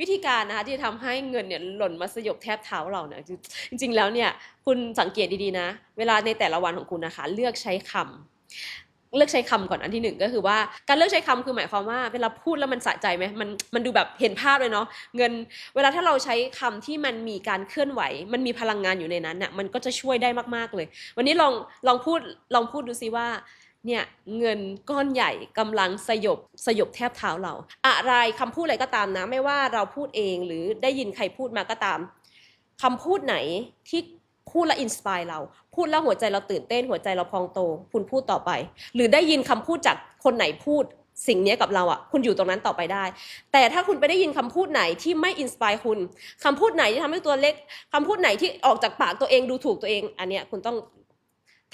วิธีการนะคะที่จะทำให้เงินเนี่ยหล่นมาสยบแทบเท้าเราเนี่ยจริง ๆ แล้วเนี่ยคุณสังเกตดีๆนะ เวลาในแต่ละวันของคุณนะคะ เลือกใช้คำเลือกใช้คำก่อนอันที่หนึ่งก็คือว่าการเลือกใช้คำคือหมายความว่าเวลาพูดแล้วมันสะใจไหมมันมันดูแบบเห็นภาพเลยเนาะเงิน เวลาถ้าเราใช้คำที่มันมีการเคลื่อนไหว มันมีพลังงานอยู่ในนั้นน่ะมันก็จะช่วยได้มากๆเลย วันนี้ลองลองพูดลองพูดดูซิว่า เนี่ยเงินก้อนใหญ่กำลังสยบสยบแทบเท้าเรา อะไรคำพูดอะไรก็ตามนะ ไม่ว่าเราพูดเองหรือได้ยินใครพูดมาก็ตามคำพูดไหนที่พูดแล้วอินสปายเรา พูดแล้วหัวใจเราตื่นเต้นหัวใจเราพองโต คุณพูดต่อไป หรือได้ยินคำพูดจากคนไหนพูดสิ่งนี้กับเราอะ คุณอยู่ตรงนั้นต่อไปได้ แต่ถ้าคุณไปได้ยินคำพูดไหนที่ไม่อินสปายคุณคำพูดไหนที่ทำให้ตัวเล็กคำพูดไหนที่ออกจากปากตัวเองดูถูกตัวเอง อันเนี้ยคุณต้อง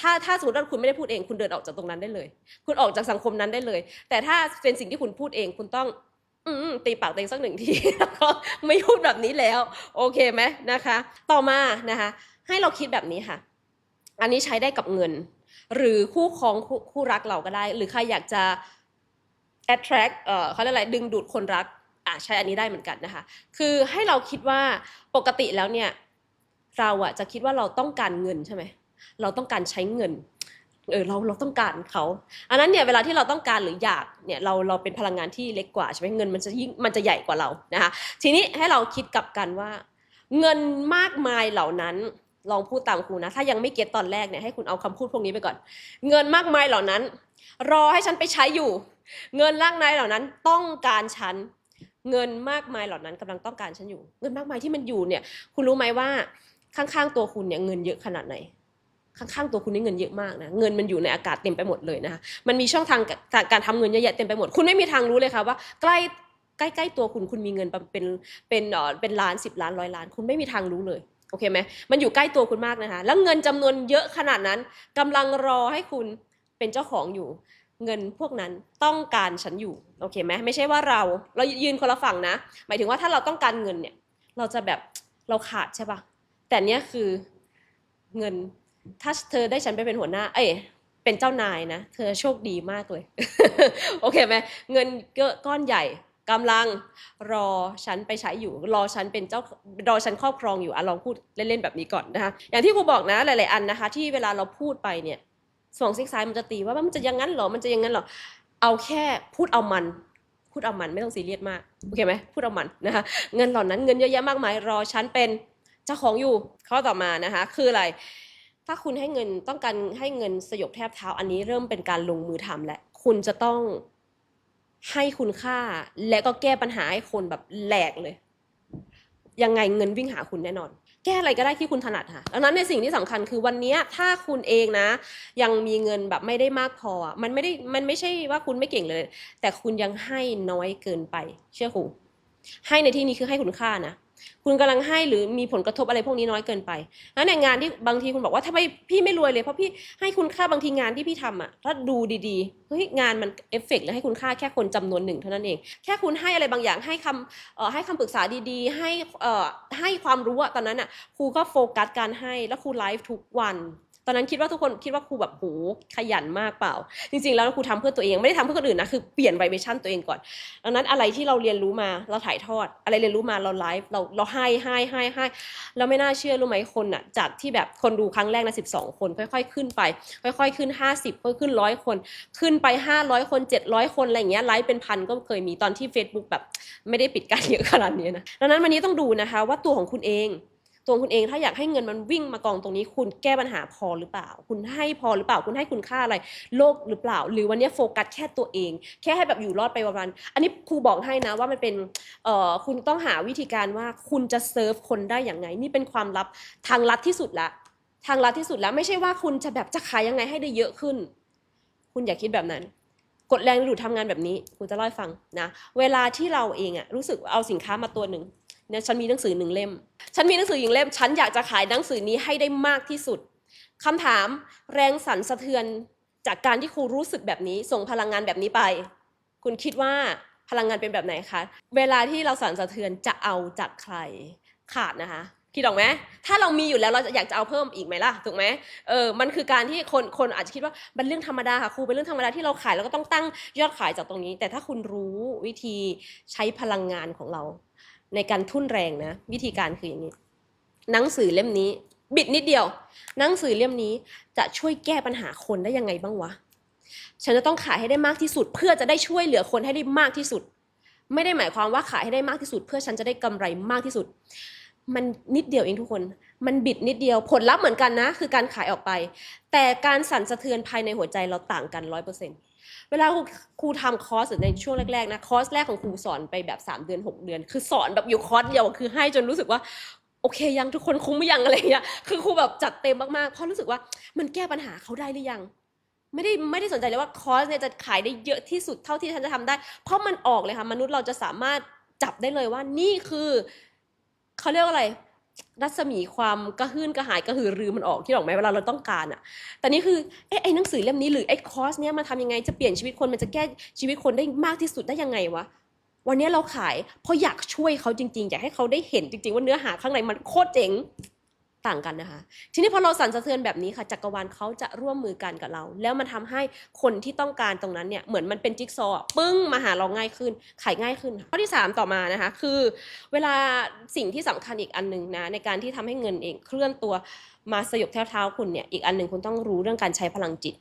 ถ้าถ้าสมมติว่าคุณไม่ได้พูดเอง คุณเดินออกจากตรงนั้นได้เลย คุณออกจากสังคมนั้นได้เลย แต่ถ้าเป็นสิ่งที่คุณพูดเองคุณต้อง อืมตีปากตัวเองสักหนึ่งทีแล้วก็ไม่พูดแบบนี้แล้ว โอเคไหมนะคะ ต่อมานะคะ ให้เราคิดแบบนี้ค่ะ อันนี้ใช้ได้กับเงิน หรือคู่ครองคู่คู่รักเราก็ได้ หรือใครอยากจะ attract เอ่อเขาเรียกอะไรดึงดูดคนรักอะใช้อันนี้ได้เหมือนกันนะคะ คือให้เราคิดว่าปกติแล้วเนี่ย เราอะจะคิดว่าเราต้องการเงินใช่ไหม เราต้องการใช้เงินเออเราเราต้องการเขาอันนั้นเนี่ยเวลาที่เราต้องการหรืออยากเนี่ยเราเราเป็นพลังงานที่เล็กกว่าใช่ไหมเงินมันจะยิ่งมันจะใหญ่กว่าเรานะคะทีนี้ให้เราคิดกลับกันว่า เงินมากมายเหล่านั้นลองพูดตามครูนะ ถ้ายังไม่เก็ตตอนแรกเนี่ยให้คุณเอาคำพูดพวกนี้ไปก่อน เงินมากมายเหล่านั้น รอให้ฉันไปใช้อยู่ เงินมากมายเหล่านั้นต้องการฉันเงินมากมายเหล่านั้นกำลังต้องการฉันอยู่ เงินมากมายที่มันอยู่เนี่ย คุณรู้ไหมว่าข้างๆตัวคุณเนี่ยเงินเยอะขนาดไหน ข้างๆตัวคุณนี่เงินเยอะมากนะเงินมันอยู่ในอากาศเต็มไปหมดเลยนะคะมันมีช่องทางการการทำเงินเยอะแยะเต็มไปหมด คุณไม่มีทางรู้เลยค่ะว่าใกล้ใกล้ๆตัวคุณคุณมีเงินเป็นเป็นเอ่อเป็นล้านสิบล้านร้อยล้าน คุณไม่มีทางรู้เลยโอเคไหมมันอยู่ใกล้ตัวคุณมากนะคะ แล้วเงินจำนวนเยอะขนาดนั้นกำลังรอให้คุณเป็นเจ้าของอยู่ เงินพวกนั้นต้องการฉันอยู่โอเคไหมไม่ใช่ว่าเราเรายืนคนละฝั่งนะ หมายถึงว่าถ้าเราต้องการเงินเนี่ย เราจะแบบเราขาดใช่ปะแต่เนี้ยคือเงิน ถ้าเธอได้ฉันไปเป็นหัวหน้า เอ้ยเป็นเจ้านายนะ เธอโชคดีมากเลย โอเคไหมเงินก้อนใหญ่กำลังรอฉันไปใช้อยู่ รอฉันเป็นเจ้ารอฉันครอบครองอยู่อะลองพูดเล่นๆแบบนี้ก่อนนะคะอย่างที่ครูบอกนะหลายๆอันนะคะ ที่เวลาเราพูดไปเนี่ยสองซีกซ้ายมันจะตีว่ามันจะอยังงั้นเหรอมันจะอยังงั้นเหรอเอาแค่พูดเอามัน พูดเอามันไม่ต้องซีเรียสมากโอเคไหมพูดเอามันนะคะเงินเหล่านั้นเงินเยอะแยะมากมายรอฉันเป็นเจ้าของอยู่ข้อต่อมานะคะ คืออะไร ถ้าคุณให้เงินต้องการให้เงินสยบแทบเท้าอันนี้เริ่มเป็นการลงมือทำและคุณจะต้องให้คุณค่า และก็แก้ปัญหาให้คนแบบแหลกเลย ยังไงเงินวิ่งหาคุณแน่นอน แก้อะไรก็ได้ที่คุณถนัดค่ะดังนั้นในสิ่งที่สำคัญคือวันนี้ถ้าคุณเองนะ ยังมีเงินแบบไม่ได้มากพอมันไม่ได้มันไม่ใช่ว่าคุณไม่เก่งเลย แต่คุณยังให้น้อยเกินไป เชื่อครูให้ในที่นี้คือให้คุณค่านะ คุณกำลังให้หรือมีผลกระทบอะไรพวกนี้น้อยเกินไปแล้วในงานที่บางทีคุณบอกว่าทำไมพี่ไม่รวยเลยเพราะพี่ให้คุณค่าบางทีงานที่พี่ทำอะถ้าดูดีๆเฮ้ยงานมันเอฟเฟกต์และให้คุณค่าแค่คนจำนวนหนึ่งเท่านั้นเอง แค่คุณให้อะไรบางอย่างให้คำเอ่อให้คำปรึกษาดีๆ ให้เอ่อให้ความรู้อะตอนนั้นอะครูก็โฟกัสการให้แล้วครูไลฟ์ทุกวัน ตอนนั้นคิดว่าทุกคนคิดว่าครูแบบโหขยันมากเปล่า จริงๆ แล้วครูทำเพื่อตัวเองไม่ได้ทำเพื่อคนอื่นนะคือเปลี่ยนไวเบชั่นตัวเองก่อนดังนั้นอะไรที่เราเรียนรู้มาเราถ่ายทอด อะไรเรียนรู้มาเราไลฟ์เราเราให้ให้ให้ให้เราไม่น่าเชื่อรู้ไหมคนอะจากที่แบบคนดูครั้งแรกนะสิบสองคนค่อยๆ ขึ้นไป ค่อยๆ ขึ้นห้าสิบค่อยขึ้นร้อยคน ขึ้นไปห้าร้อยคนเจ็ดร้อยคนอะไรอย่างเงี้ยไลฟ์เป็นพันก็เคยมีตอนที่ Facebook แบบไม่ได้ปิดการเยอะขนาดนี้นะดังนั้นวันนี้ต้องดูนะคะว่าตัวของคุณเอง ตัวคุณเองถ้าอยากให้เงินมันวิ่งมากองตรงนี้ คุณแก้ปัญหาพอหรือเปล่า คุณให้พอหรือเปล่า คุณให้คุณค่าอะไร โลกหรือเปล่า หรือวันนี้โฟกัสแค่ตัวเอง แค่ให้แบบอยู่รอดไปวันๆอันนี้ครูบอกให้นะว่ามันเป็นเอ่อคุณต้องหาวิธีการว่าคุณจะเซิร์ฟคนได้อย่างไง นี่เป็นความลับทางลัดที่สุดละทางลัดที่สุดแล้วไม่ใช่ว่าคุณจะแบบจะขายยังไงให้ได้เยอะขึ้น คุณอย่าคิดแบบนั้น กดแรงดึงดูดทำงานแบบนี้คุณจะเล่าให้ฟังนะ เวลาที่เราเองอะรู้สึกเอาสินค้ามาตัวหนึ่ง เนี่ยฉันมีหนังสือหนึ่งเล่ม ฉันมีหนังสือหนึ่งเล่ม ฉันอยากจะขายหนังสือนี้ให้ได้มากที่สุดคำถามแรงสั่นสะเทือนจากการที่ครูรู้สึกแบบนี้ ส่งพลังงานแบบนี้ไป คุณคิดว่าพลังงานเป็นแบบไหนคะ เวลาที่เราสั่นสะเทือนจะเอาจากใครขาดนะคะคิดออกไหมถ้าเรามีอยู่แล้วเราจะอยากจะเอาเพิ่มอีกไหมล่ะถูกไหมเออมันคือการที่คนคนอาจจะคิดว่าเป็นเรื่องธรรมดาค่ะครูเป็นเรื่องธรรมดาที่เราขายเราก็ต้องตั้งยอดขายจากตรงนี้ แต่ถ้าคุณรู้วิธีใช้พลังงานของเรา ในการทุ่นแรงนะ วิธีการคืออย่างนี้ หนังสือเล่มนี้ บิดนิดเดียว หนังสือเล่มนี้จะช่วยแก้ปัญหาคนได้ยังไงบ้างวะฉันจะต้องขายให้ได้มากที่สุด เพื่อจะได้ช่วยเหลือคนให้ได้มากที่สุด ไม่ได้หมายความว่าขายให้ได้มากที่สุด เพื่อฉันจะได้กำไรมากที่สุด มันนิดเดียวเองทุกคน มันบิดนิดเดียวผลลัพธ์เหมือนกันนะ คือการขายออกไป แต่การสั่นสะเทือนภายในหัวใจเราต่างกันร้อยเปอร์เซ็นต์ เวลาครูทำคอร์สในช่วงแรกๆนะคอร์สแรกของครูสอนไปแบบ 3 เดือน 6 เดือน คือสอนแบบอยู่คอร์สเดียวคือให้จนรู้สึกว่าโอเคยังทุกคนคุ้มหรือยังอะไรเงี้ยคือครูแบบจัดเต็มมากๆเพราะรู้สึกว่ามันแก้ปัญหาเขาได้หรือยัง ไม่ได้ไม่ได้สนใจเลยว่าคอร์สเนี่ยจะขายได้เยอะที่สุดเท่าที่ฉันจะทำได้ เพราะมันออกเลยค่ะมนุษย์เราจะสามารถจับได้เลยว่านี่คือเขาเรียกว่าอะไร รัศมีความกระหื่นกระหายกระหือรือมันออกที่ออกไหมเวลาเราต้องการอะแต่นี่คือเอ๊ะไอ้หนังสือเล่มนี้หรือไอ้คอร์สเนี้ยมันทำยังไงจะเปลี่ยนชีวิตคนมันจะแก้ชีวิตคนได้มากที่สุดได้ยังไงวะวันนี้เราขายเพราะอยากช่วยเขาจริงๆ อยากให้เขาได้เห็นจริงๆ ว่าเนื้อหาข้างในมันโคตรเจ๋ง ต่างกันนะคะ ทีนี้พอเราสั่นสะเทือนแบบนี้ค่ะจักรวาลเขาจะร่วมมือกันกับเรา แล้วมันทำให้คนที่ต้องการตรงนั้นเนี่ยเหมือนมันเป็นจิ๊กซอว์ปึ้งมาหาเราง่ายขึ้นขายง่ายขึ้นข้อที่ 3 ต่อมานะคะคือ เวลาสิ่งที่สำคัญอีกอันหนึ่งนะในการที่ทำให้เงินเองเคลื่อนตัวมาสยบแทบเท้าคุณเนี่ยอีกอันหนึ่งคุณต้องรู้เรื่องการใช้พลังจิต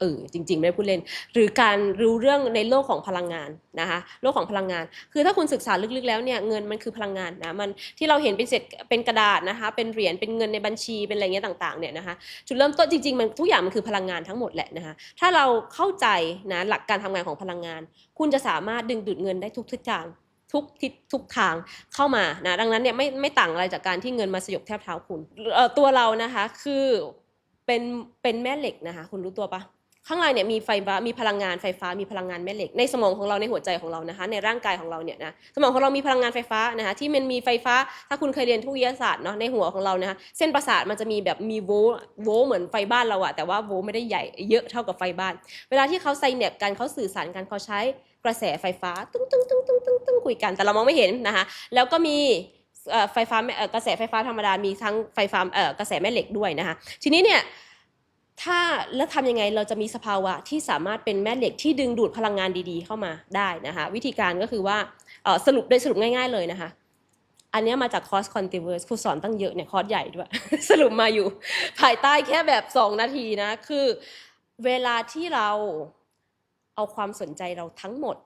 เออจริง ๆ ไม่ได้พูดเล่น หรือการรู้เรื่องในโลกของพลังงานนะคะโลกของพลังงาน คือถ้าคุณศึกษาลึกๆ แล้วเนี่ยเงินมันคือพลังงานนะมันที่เราเห็นเป็นเศษเป็นกระดาษนะคะเป็นเหรียญเป็นเงินในบัญชีเป็นอะไรเงี้ยต่างๆเนี่ยนะคะจุดเริ่มต้นจริงๆมันทุกอย่างมันคือพลังงานทั้งหมดแหละนะคะถ้าเราเข้าใจนะหลักการทำงานของพลังงาน คุณจะสามารถดึงดูดเงินได้ทุกทิศทางทุกทิศทุกทางเข้ามานะดังนั้นเนี่ยไม่ไม่ต่างอะไรจากการที่เงินมาสยบแทบเท้าคุณเอ่อตัวเรานะคะคือเป็นเป็นแม่เหล็กนะคะ คุณรู้ตัวปะ ข้างในเนี่ยมีไฟฟ้ามีพลังงานไฟฟ้ามีพลังงานแม่เหล็ก ในสมองของเราในหัวใจของเรานะคะในร่างกายของเราเนี่ยนะสมองของเรามีพลังงานไฟฟ้านะคะที่มันมีไฟฟ้าถ้าคุณเคยเรียนทุกวิทยาศาสตร์เนาะในหัวของเรานะคะเส้นประสาทมันจะมีแบบมีโวโวเหมือนไฟบ้านเราอะแต่ว่าโวไม่ได้ใหญ่เยอะเท่ากับไฟบ้าน เวลาที่เขาไซเนปกันเขาสื่อสารกันเขาใช้กระแสไฟฟ้าตึ้งตึ้งตึ้งตึ้งตึ้งตึ้งคุยกันแต่เรามองไม่เห็นนะคะแล้วก็มีไฟฟ้ากระแสไฟฟ้าธรรมดามีทั้งไฟฟ้ากระแสแม่เหล็กด้วยนะคะทีนี้เนี่ย ถ้าแล้วทำยังไงเราจะมีสภาวะที่สามารถเป็นแม่เหล็กที่ดึงดูดพลังงานดีๆ เข้ามาได้นะคะวิธีการก็คือว่าสรุปโดยสรุปง่าย ๆเลยนะคะ อันนี้มาจากคอร์สคอนติเวอร์สครูสอนตั้งเยอะเนี่ยคอร์สใหญ่ด้วย สรุปมาอยู่ภายใต้แค่แบบ 2 นาทีนะคือเวลาที่เราเอาความสนใจเราทั้งหมด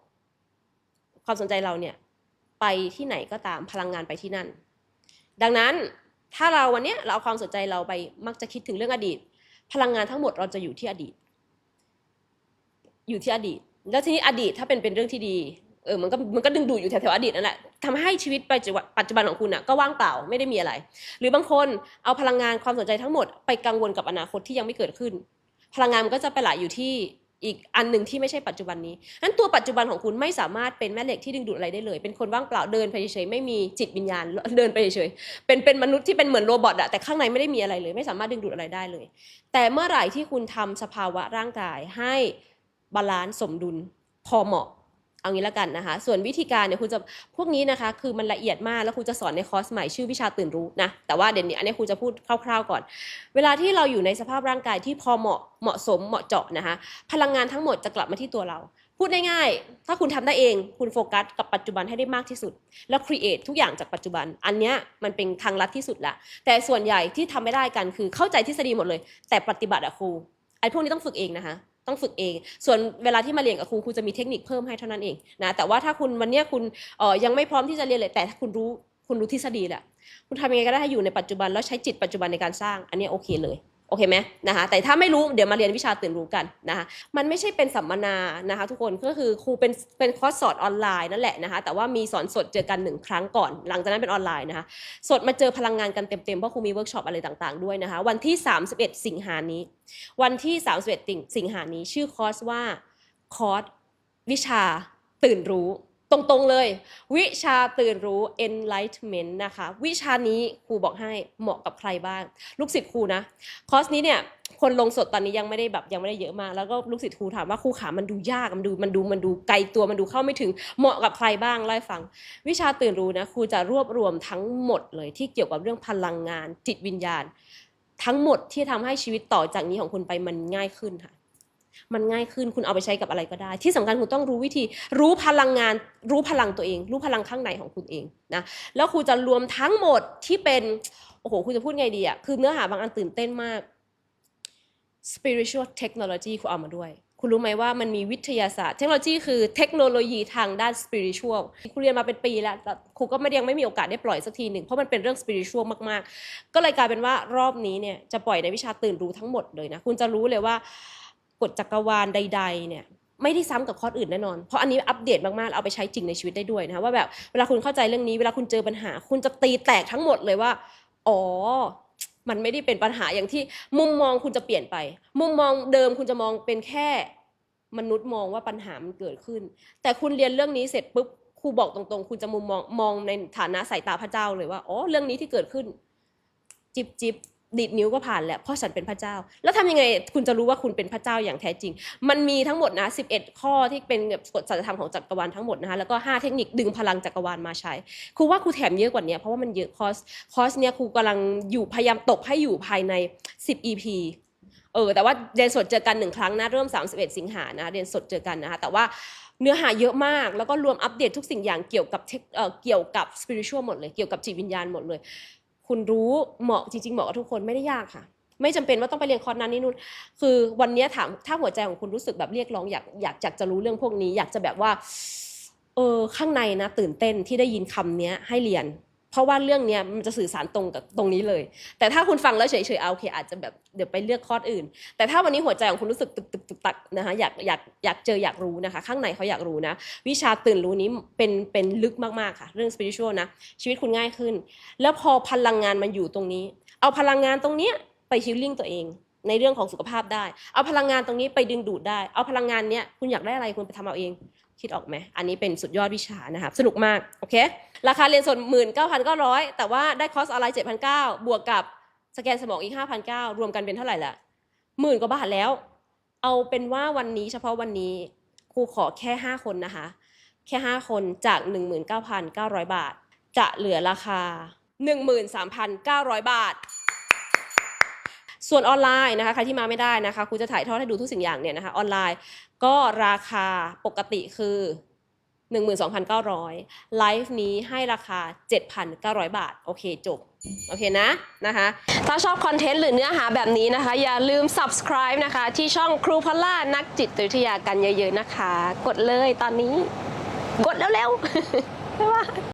ความสนใจเราเนี่ยไปที่ไหนก็ตามพลังงานไปที่นั่น ดังนั้นถ้าเราวันนี้เราเอาความสนใจเราไปมักจะคิดถึงเรื่องอดีต พลังงานทั้งหมดเราจะอยู่ที่อดีต อยู่ที่อดีต แล้วทีนี้อดีตถ้าเป็นเป็นเรื่องที่ดีเออมันก็มันก็ดึงดูดอยู่แถวๆอดีตนั่นแหละทำให้ชีวิตปัจจุบันปัจจุบันของคุณอะก็ว่างเปล่าไม่ได้มีอะไร หรือบางคนเอาพลังงานความสนใจทั้งหมดไปกังวลกับอนาคตที่ยังไม่เกิดขึ้น พลังงานมันก็จะไปไหลอยู่ที่ อีกอันหนึ่งที่ไม่ใช่ปัจจุบันนี้นั้นตัวปัจจุบันของคุณไม่สามารถเป็นแม่เหล็กที่ดึงดูดอะไรได้เลย เป็นคนว่างเปล่าเดินไปเฉยๆไม่มีจิตวิญญาณเดินไปเฉยๆเป็นเป็นมนุษย์ที่เป็นเหมือนโรบอทอะแต่ข้างในไม่ได้มีอะไรเลย ไม่สามารถดึงดูดอะไรได้เลย แต่เมื่อไหร่ที่คุณทำสภาวะร่างกายให้บาลานซ์สมดุลพอเหมาะ เอางี้ละกันนะคะ ส่วนวิธีการเนี่ยคุณจะพวกนี้นะคะคือมันละเอียดมากแล้วครูจะสอนในคอร์สใหม่ชื่อวิชาตื่นรู้นะแต่ว่าเดี๋ยวนี้อันนี้ครูจะพูดคร่าว ๆก่อน เวลาที่เราอยู่ในสภาพร่างกายที่พอเหมาะเหมาะสมเหมาะเจาะนะคะพลังงานทั้งหมดจะกลับมาที่ตัวเรา พูดง่ายๆถ้าคุณทำได้เองคุณโฟกัสกับปัจจุบันให้ได้มากที่สุด แล้วครีเอททุกอย่างจากปัจจุบัน อันเนี้ยมันเป็นทางลัดที่สุดละแต่ส่วนใหญ่ที่ทำไม่ได้กันคือเข้าใจทฤษฎีหมดเลย แต่ปฏิบัติอะครูไอ้พวกนี้ต้องฝึกเองนะคะ ต้องฝึกเอง ส่วนเวลาที่มาเรียนกับครูครูจะมีเทคนิคเพิ่มให้เท่านั้นเองนะแต่ว่าถ้าคุณวันนี้คุณออยังไม่พร้อมที่จะเรียนเลยแต่ถ้าคุณรู้คุณรู้ทฤษฎีแหละคุณทำยังไงก็ได้ให้อยู่ในปัจจุบันแล้วใช้จิตปัจจุบันในการสร้าง อันนี้โอเคเลย โอเคไหมนะคะแต่ถ้าไม่รู้เดี๋ยวมาเรียนวิชาตื่นรู้กันนะคะมันไม่ใช่เป็นสัมมนานะคะทุกคนก็คือครูเป็นเป็นคอร์สสอนออนไลน์นั่นแหละนะคะแต่ว่ามีสอนสดเจอกันหนึ่งครั้งก่อน หลังจากนั้นเป็นออนไลน์นะคะสดมาเจอพลังงานกันเต็มๆเพราะครูมีเวิร์กช็อปอะไรต่างๆด้วยนะคะวันที่ 31 สิงหานี้ วันที่31สิงหานี้ชื่อคอร์สว่าคอร์สวิชาตื่นรู้ ตรงๆเลย วิชาตื่นรู้ enlightenment นะคะ วิชานี้ครูบอกให้เหมาะกับใครบ้าง ลูกศิษย์ครูนะ คอร์สนี้เนี่ยคนลงสดตอนนี้ยังไม่ได้แบบยังไม่ได้เยอะมาก แล้วก็ลูกศิษย์ครูถามว่าครูขามันดูยากมันดูมันดูมันดูไกลตัวมันดูเข้าไม่ถึงเหมาะกับใครบ้างเล่าให้ฟัง วิชาตื่นรู้นะครูจะรวบรวมทั้งหมดเลยที่เกี่ยวกับเรื่องพลังงาน จิตวิญญาณ ทั้งหมดที่ทำให้ชีวิตต่อจากนี้ของคุณไปมันง่ายขึ้นค่ะ มันง่ายขึ้นคุณเอาไปใช้กับอะไรก็ได้ ที่สำคัญคุณต้องรู้วิธีรู้พลังงาน รู้พลังตัวเอง รู้พลังข้างในของคุณเองนะแล้วคุณจะรวมทั้งหมดที่เป็นโอ้โหคุณจะพูดไงดีอะคือเนื้อหาบางอันตื่นเต้นมาก spiritual technology คุณเอามาด้วย คุณรู้ไหมว่ามันมีวิทยาศาสตร์ เทคโนโลยีคือเทคโนโลยีทางด้าน spiritual คุณเรียนมาเป็นปีแล้วแต่ครูก็ไม่ยังไม่มีโอกาสได้ปล่อยสักทีหนึ่งเพราะมันเป็นเรื่อง spiritual มากๆ ก็เลยกลายเป็นว่ารอบนี้เนี่ยจะปล่อยในวิชาตื่นรู้ทั้งหมดเลยนะ คุณจะรู้เลยว่า กฎจักรวาลใด ๆ เนี่ยไม่ได้ซ้ำกับคอร์สอื่นแน่นอน เพราะอันนี้อัปเดตมากๆ เอาไปใช้จริงในชีวิตได้ด้วยนะว่าแบบเวลาคุณเข้าใจเรื่องนี้เวลาคุณเจอปัญหา คุณจะตีแตกทั้งหมดเลยว่า อ๋อ มันไม่ได้เป็นปัญหาอย่างที่มุมมองคุณจะเปลี่ยนไป มุมมองเดิมคุณจะมองเป็นแค่มนุษย์มองว่าปัญหามันเกิดขึ้น แต่คุณเรียนเรื่องนี้เสร็จปุ๊บครูบอกตรงๆ คุณจะมุมมองมองในฐานะสายตาพระเจ้าเลยว่า อ๋อ เรื่องนี้ที่เกิดขึ้น จิบจิบ ดีดนิ้วก็ผ่านแหละเพราะฉันเป็นพระเจ้า แล้วทำยังไงคุณจะรู้ว่าคุณเป็นพระเจ้าอย่างแท้จริง มันมีทั้งหมดนะ11 ข้อที่เป็นแบบกฎสัจธรรมของจักรวาลทั้งหมดนะคะแล้วก็ 5 เทคนิคดึงพลังจักรวาลมาใช้ครูว่าครูแถมเยอะกว่านี้เพราะว่ามันเยอะคอสคอสเนี้ยครูกำลังอยู่พยายามตกให้อยู่ภายใน 10 EP เออแต่ว่าเรียนสดเจอกันหนึ่งครั้งนะเริ่ม 31 สิงหานะเรียนสดเจอกันนะคะแต่ว่าเนื้อหาเยอะมาก แล้วก็รวมอัปเดตทุกสิ่งอย่างเกี่ยวกับเเกี่ยวกับสปิริตชัวหมดเลยเกี่ยวกับจิตวิญญาณหมดเลย คุณรู้เหมาะจริงๆเหมาะกับทุกคนไม่ได้ยากค่ะ ไม่จำเป็นว่าต้องไปเรียนคอร์สนั้นนี่นู่นคือวันนี้ถามถ้าหัวใจของคุณรู้สึกแบบเรียกร้องอยากอยากอยากจะรู้เรื่องพวกนี้ อยากจะแบบว่าเออข้างในนะตื่นเต้นที่ได้ยินคำเนี้ยให้เรียน เพราะว่าเรื่องเนี้ยมันจะสื่อสารตรงกับตรงนี้เลย แต่ถ้าคุณฟังแล้วเฉยๆเอาโอเค อาจจะแบบเดี๋ยวไปเลือกคอร์สอื่น แต่ถ้าวันนี้หัวใจของคุณรู้สึกตึกตึกตึกตักนะคะอยากอยากอยากเจออยากรู้นะคะ ข้างในเขาอยากรู้นะ วิชาตื่นรู้นี้เป็นเป็นลึกมากๆค่ะ เรื่อง spiritual นะชีวิตคุณง่ายขึ้น แล้วพอพลังงานมันอยู่ตรงนี้ เอาพลังงานตรงเนี้ยไปฮิลลิ่งตัวเองในเรื่องของสุขภาพได้ เอาพลังงานตรงนี้ไปดึงดูดได้ เอาพลังงานเนี้ยคุณอยากได้อะไรคุณไปทำเอาเอง คิดออกไหมอันนี้เป็นสุดยอดวิชานะครับสนุกมากโอเคราคาเรียนส่วนหมื่นเก้าพันเก้าร้อยแต่ว่าได้คอร์สออนไลน์เจ็ดพันเก้าบวกกับสแกนสมองอีกห้าพันเก้ารวมกันเป็นเท่าไหร่ละหมื่นกว่าบาทแล้ว เอาเป็นว่าวันนี้เฉพาะวันนี้ครูขอแค่ห้าคนนะคะ แค่ห้าคนจากหนึ่งหมื่นเก้าพันเก้าร้อยบาท จะเหลือราคาหนึ่งหมื่นสามพันเก้าร้อยบาท ส่วนออนไลน์นะคะใครที่มาไม่ได้นะคะครูจะถ่ายทอดให้ดูทุกสิ่งอย่างเนี่ยนะคะออนไลน์ก็ราคาปกติคือ 12,900 ไลฟ์นี้ให้ราคา 7,900 บาท โอเคจบ โอเคนะนะคะ ถ้าชอบคอนเทนต์หรือเนื้อหาแบบนี้นะคะ อย่าลืม subscribe นะคะ ที่ช่องครูพล่านักจิตวิทยากันเยอะๆนะคะ กดเลยตอนนี้ กดแล้วๆบ๊ายบาย